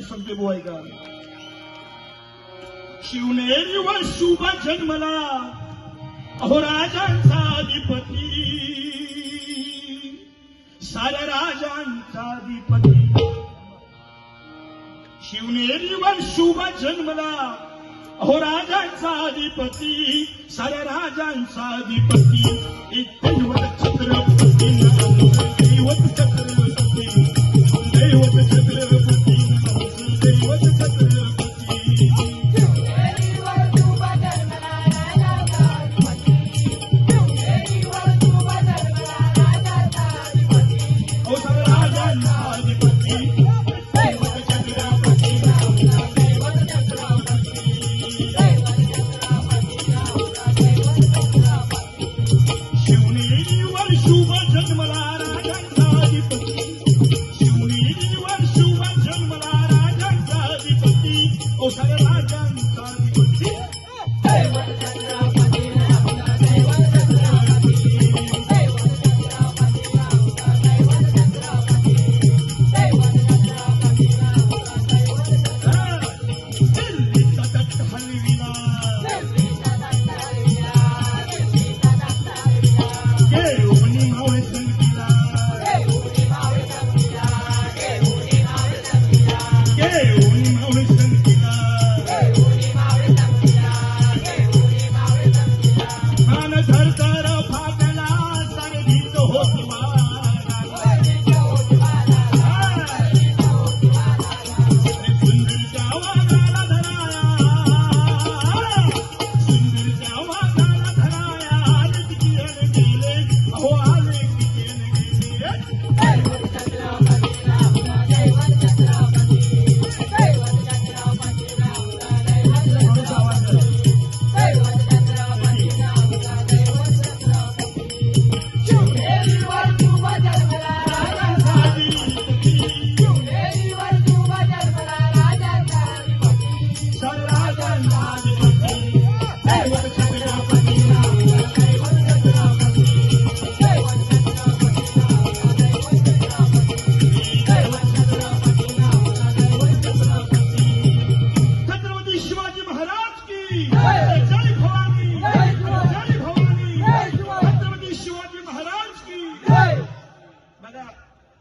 काय सांगते बुवा ऐका शिवनेरी व शुभ जन्मला. अहो राजांचा अधिपती. साऱ्या राजांचा अधिपती. शिवनेरी व शुभ जन्मला. अहो राजांचा अधिपती. साऱ्या राजांचा अधिपती. एक दैवत छत्रपती दैवत छत्रपती शुभ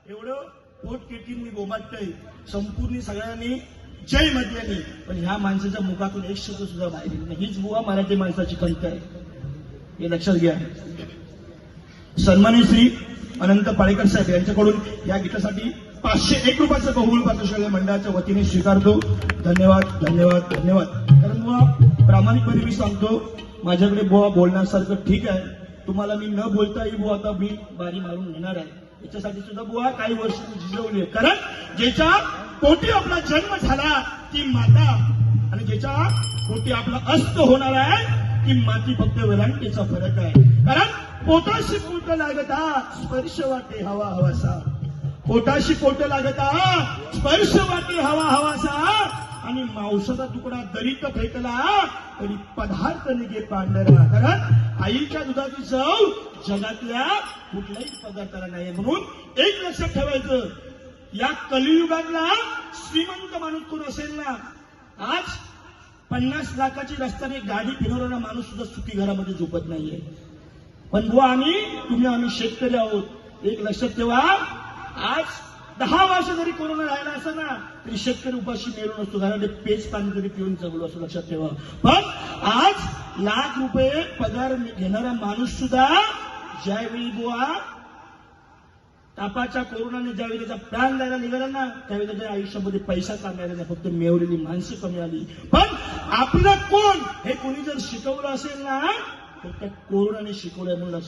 एवढं पोट केटींनी मी संपूर्ण सगळ्यांनी जय म्हटल्याने पण ह्या माणसाच्या मुखातून एक शब्द सुद्धा बाहेर येत नाही. हीच बुवा मराठी माणसाची कविता आहे. हे लक्षात घ्या. सन्मानित श्री अनंत पाळेकर साहेब यांच्याकडून या गीतासाठी पाचशे एक रुपयाचं बहुमूल्य पारितोषिक मंडळाच्या वतीने स्वीकारतो. धन्यवाद धन्यवाद धन्यवाद. कारण बुवा प्रामाणिकपणे मी सांगतो माझ्याकडे बुवा बोलण्यासारखं ठीक आहे. तुम्हाला मी न बोलताही बुवा आता मी बारी मारून घेणार आहे. याच्यासाठी सुद्धा बुवा काही वर्ष झिजवली आहे. कारण ज्याच्या पोटी आपला जन्म झाला ती माता आणि ज्याच्या पोटी आपला अस्त होणार आहे की माती फक्त वेलांटीचा फरक आहे. कारण पोटाशी पोट लागता स्पर्श वाटे हवा हवासा. पोटाशी पोट लागता स्पर्श वाटे हवा हवासा. आणि मांसाचा तुकडा दरीत फेकला तरी पदार्थ निघे पांढरा. कारण आईच्या दुधाची चव जगातल्या कुठल्याही पदार्थाला नाही म्हणून एक लक्षात ठेवायचं या कलियुगातला श्रीमंत माणूस कोण असेल ना? आज पन्नास लाखाची रस्त्याने गाडी फिरवणारा माणूस सुद्धा सुखी घरामध्ये झोपत नाहीये. पण बुवा आम्ही तुम्ही आम्ही शेतकरी आहोत. एक लक्षात ठेवा आज दहा वर्ष जरी कोरोना राहिला असं ना तरी शेतकरी उपाशी मेलो नसतो. घरामध्ये पेच पाणी जरी पिऊन जगलो असं लक्षात ठेवा. पण आज लाख रुपये पगार घेणारा माणूस सुद्धा ज्यावेळी बुवा तापाच्या कोरोनाने ज्यावेळी त्याचा प्राण द्यायला निघाला ना त्यावेळी त्याच्या आयुष्यामध्ये पैसा कमी आला नाही फक्त मिळवलेली माणसं कमी आली. पण आपलं कोण हे कोणी जर शिकवलं असेल ना तर त्या कोरोनाने शिकवलंय म्हणून